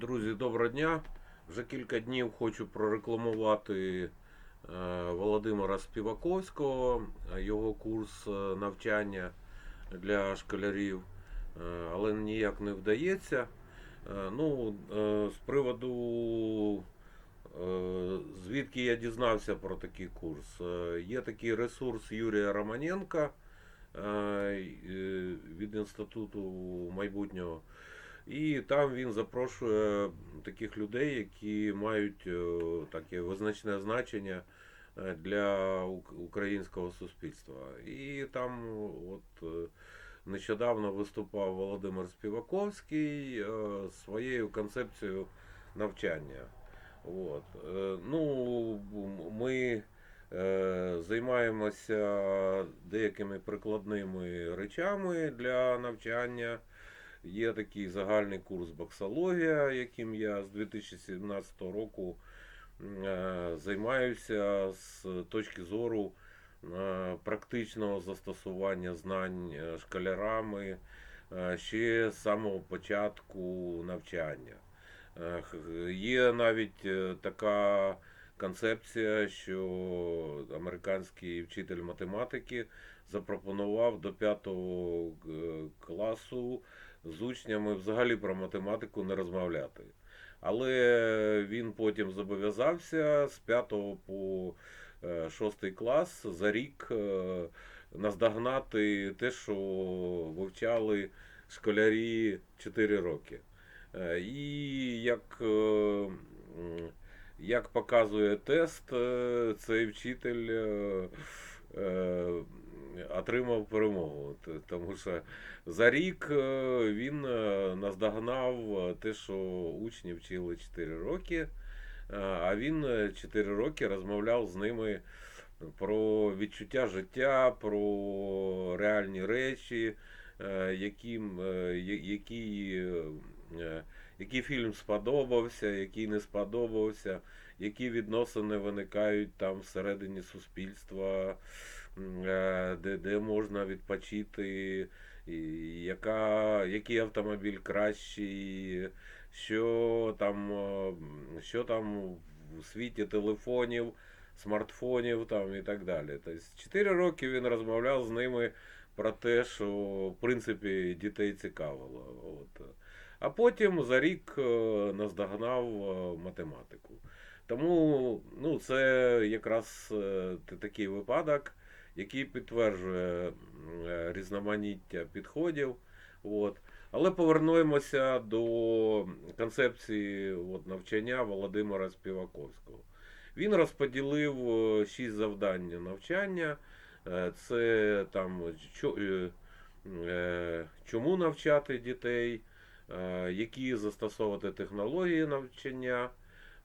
Друзі, доброго дня. Вже кілька днів хочу прорекламувати е, Володимира Співаковського, е, його курс е, навчання для школярів, але ніяк не вдається. Ну, з приводу, звідки я дізнався про такий курс. Є такий ресурс Юрія Романенка від Інституту майбутнього. І там він запрошує таких людей, які мають е, таке визначне значення е, для українського суспільства. І там от е, нещодавно виступав Володимир Співаковський своєю концепцією навчання. От. Ну, ми займаємося деякими прикладними речами для навчання. Є такий загальний курс боксологія, яким я з 2017 року е, займаюся з точки зору е, практичного застосування знань е, школярами ще з самого початку навчання. Є навіть така концепція, що американський вчитель математики запропонував до п'ятого класу з учнями взагалі про математику не розмовляти. Але він потім зобов'язався з 5 по 6 клас за рік е, наздогнати те, що вивчали школярі 4 роки. Е, І як, е, як показує тест, е, цей вчитель е, е, отримав перемогу. Тому що за рік е, він е, наздогнав е, те, що учні вчили 4 роки, а він е, 4 роки розмовляв з ними про відчуття життя, про реальні речі, які, е, який фільм сподобався, який не сподобався, які відносини виникають там всередині суспільства, е, де, де можна відпочити, яка, який автомобіль кращий, що там, е, що там у світі телефонів, смартфонів там і так далі. Тобто 4 роки він розмовляв з ними про те, що в принципі дітей цікавило. От. А потім за рік е, наздогнав математику. Тому ну, це якраз е, такий випадок, який підтверджує е, різноманіття підходів. От. Але повернемося до концепції от, навчання Володимира Співаковського. Він розподілив е, шість завдань навчання. Це там чо- чому навчати дітей, які застосовувати технології навчання.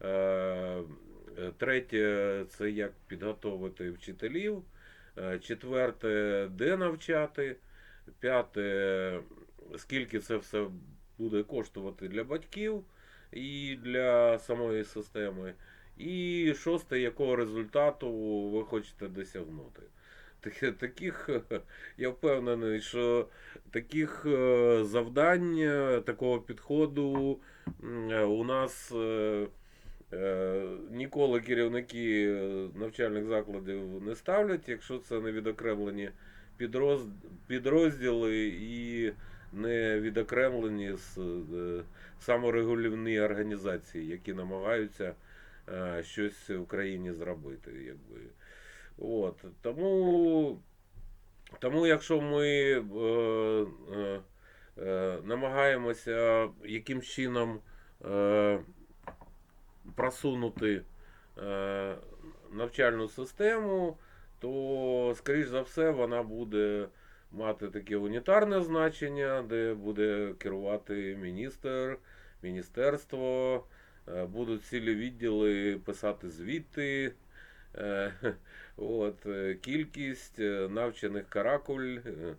Е, е, Третє це як підготовити вчителів. Е, Четверте, де навчати. П'яте, скільки це все буде коштувати для батьків і для самої системи. І шосте, якого результату ви хочете досягнути. Таких, я впевнений, що таких завдань, такого підходу у нас ніколи керівники е, навчальних закладів не ставлять, якщо це не відокремлені підроз- підрозділи і не відокремлені е, саморегулівні організації, які намагаються е, щось в країні зробити. Якби. От. Тому, тому якщо ми е, е, е, намагаємося яким чином е, просунути е, навчальну систему, то, скоріш за все, вона буде мати таке унітарне значення, де буде керувати міністр, міністерство, е, будуть цілі відділи писати звіти. Е, От, е, кількість е, навчених каракуль, е,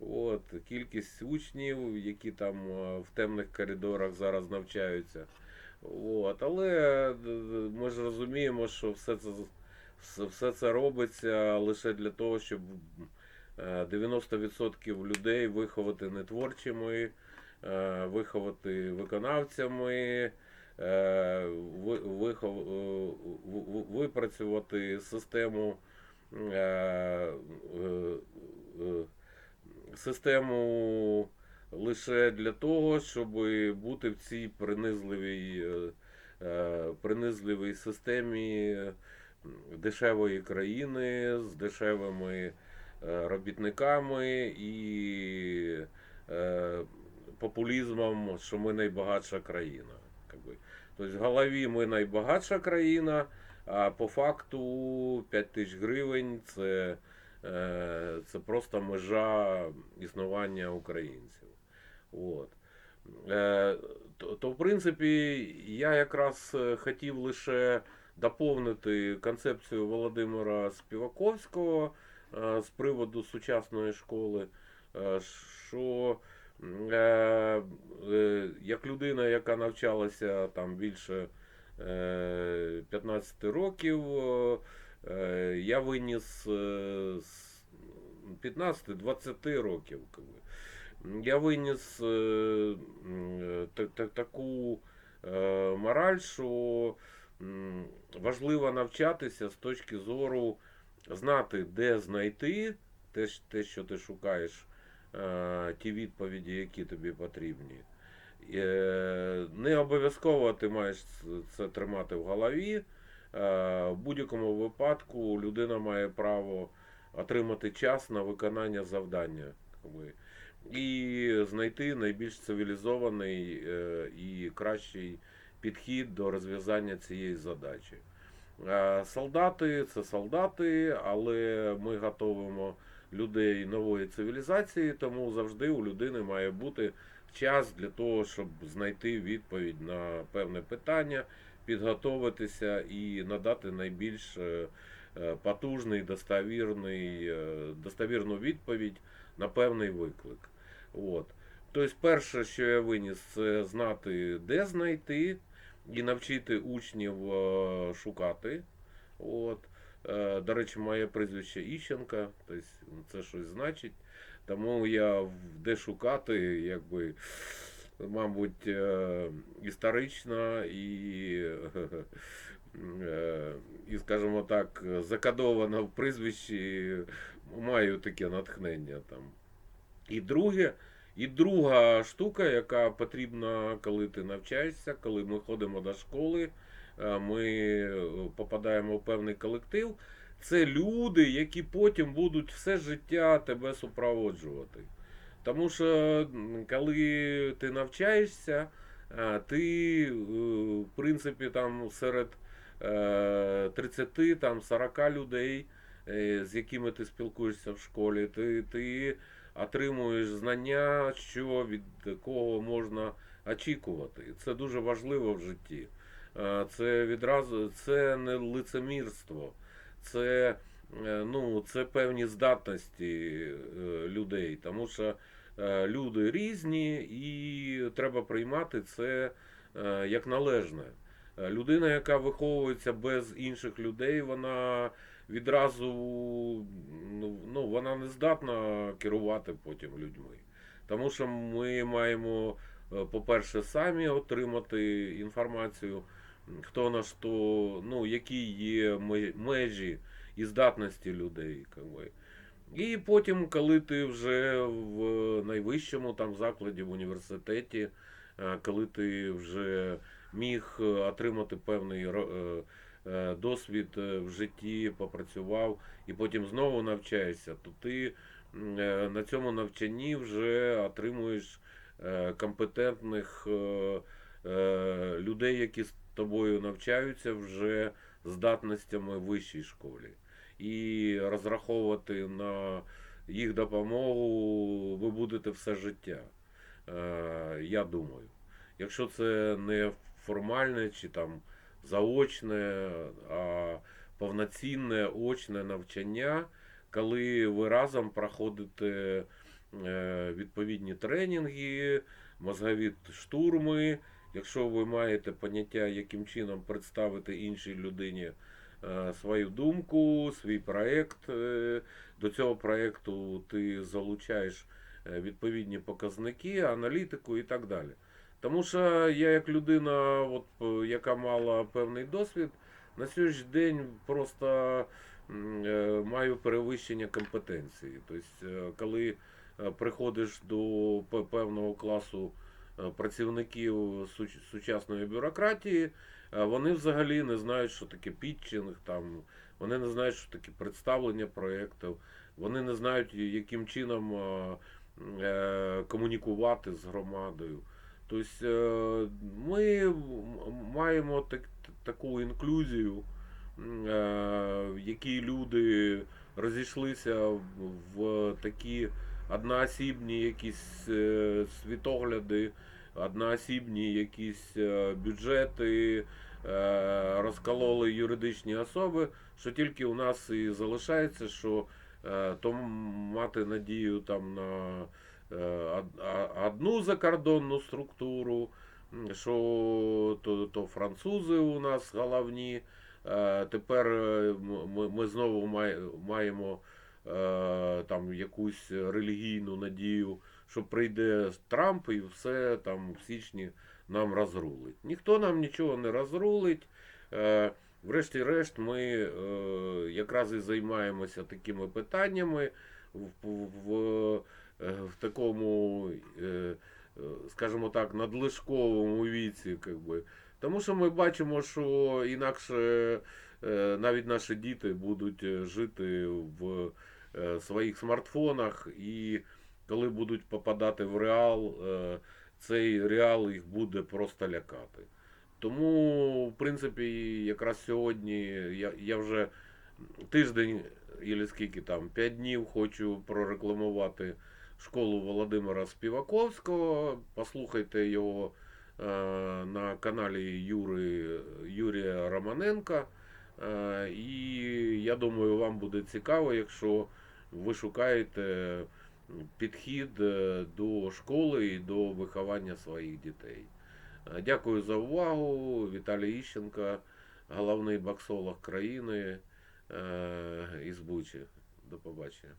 от, кількість учнів, які там в темних коридорах зараз навчаються. От, але е, ми ж розуміємо, що все це, все, це робиться лише для того, щоб е, 90% людей виховати не творчими, е, виховати виконавцями, е, вихов, е, випрацювати систему. е, е, е, Систему лише для того, щоб бути в цій принизливій, е, е, принизливій системі дешевої країни з дешевими е, робітниками і популізмом, що ми найбагатша країна. Тобто в голові ми найбагатша країна, а по факту 5 тисяч гривень це, це просто межа існування українців. От. Е, То, то, в принципі, я якраз е, хотів лише доповнити концепцію Володимира Співаковського е, з приводу сучасної школи, що як людина, яка навчалася там більше е, 15 років, я виніс з 15-20 років. Я виніс та- таку е, мораль, що важливо навчатися з точки зору знати, де знайти те що ти шукаєш, е, ті відповіді, які тобі потрібні. Е, Не обов'язково ти маєш це тримати в голові. Е, В будь-якому випадку людина має право отримати час на виконання завдання. І знайти найбільш цивілізований е, і кращий підхід до розв'язання цієї задачі. Е, Солдати це солдати, але ми готуємо людей нової цивілізації, тому завжди у людини має бути час для того, щоб знайти відповідь на певне питання, підготуватися і надати найбільш е, потужний, достовірний, достовірну відповідь на певний виклик. От. Тобто, перше, що я виніс, це знати, де знайти, і навчити учнів е, шукати. От. Е, До речі, моє прізвище Іщенка, тобто це щось значить. Тому я де шукати, якби, мабуть, е, історично і, і, скажімо так, закодовано в прізвищі, маю таке натхнення там. І друге, і друга штука, яка потрібна, коли ти навчаєшся, коли ми ходимо до школи, е, ми е, попадаємо в певний колектив. Це люди, які потім будуть все життя тебе супроводжувати. Тому що коли ти навчаєшся, е, ти, в принципі, там серед е, 30 там, 40 людей, з якими ти спілкуєшся в школі, ти, ти отримуєш знання, що від кого можна очікувати. Це дуже важливо в житті. Е, Це відразу це не лицемірство, це, е, ну, це певні здатності е, людей, тому що е, люди різні і треба приймати це е, як належне. Е, Людина, яка виховується без інших людей, вона відразу ну, ну, вона не здатна керувати потім людьми. Тому що ми маємо, е, по-перше, самі отримати інформацію, хто на що, ну, які є межі і здатності людей. как би. І потім, коли ти вже в найвищому там закладі, в університеті, е, коли ти вже міг е, отримати певний досвід е, в житті, попрацював і потім знову навчаєшся, то ти е, на цьому навчанні вже отримуєш е, компетентних е, е, людей, які з тобою навчаються вже здатностями в вищій школі. І розраховувати на їх допомогу ви будете все життя. Е, Я думаю. Якщо це не формальне чи там заочне, а повноцінне очне навчання, коли ви разом проходите е, відповідні тренінги, мозгові штурми. Якщо ви маєте поняття, яким чином представити іншій людині е, свою думку, свій проєкт, е, до цього проєкту ти залучаєш відповідні показники, аналітику і так далі. Тому що я, як людина, от, е, яка мала певний досвід, на сьогоднішній день просто е, маю перевищення компетенції. Тобто, е, коли приходиш до певного класу працівників сучасної бюрократії, вони взагалі не знають, що таке пітчинг, там, вони не знають, що таке представлення проєктів, вони не знають, яким чином комунікувати з громадою. Тобто ми маємо так, таку інклюзію, е, в якій люди розійшлися в, такі одноосібні якісь е, світогляди, одноосібні якісь бюджети, розкололи юридичні особи, що тільки у нас і залишається, що то мати надію там на одну закордонну структуру, що то, то французи у нас головні. Е, Тепер е, ми, знову маємо е, там якусь релігійну надію, що прийде Трамп і все там в січні нам розрулить. Ніхто нам нічого не розрулить. Е, Врешті-решт, ми е, якраз і займаємося такими питаннями в, в, е, такому, е, е, скажімо так, надлишковому віці. Как би. Тому що ми бачимо, що інакше навіть наші діти будуть жити в своїх смартфонах, і коли будуть попадати в реал, цей реал їх буде просто лякати. Тому, в принципі, якраз сьогодні я, я вже тиждень, і скільки там, 5 днів хочу прорекламувати школу Володимира Співаковського. Послухайте його е, на каналі Юри, Юрія Романенка. Е, і я думаю, вам буде цікаво, якщо ви шукаєте підхід е, до школи і до виховання своїх дітей. Е, Дякую за увагу. Віталій Іщенко, головний боксолог країни е, із Бучі. До побачення.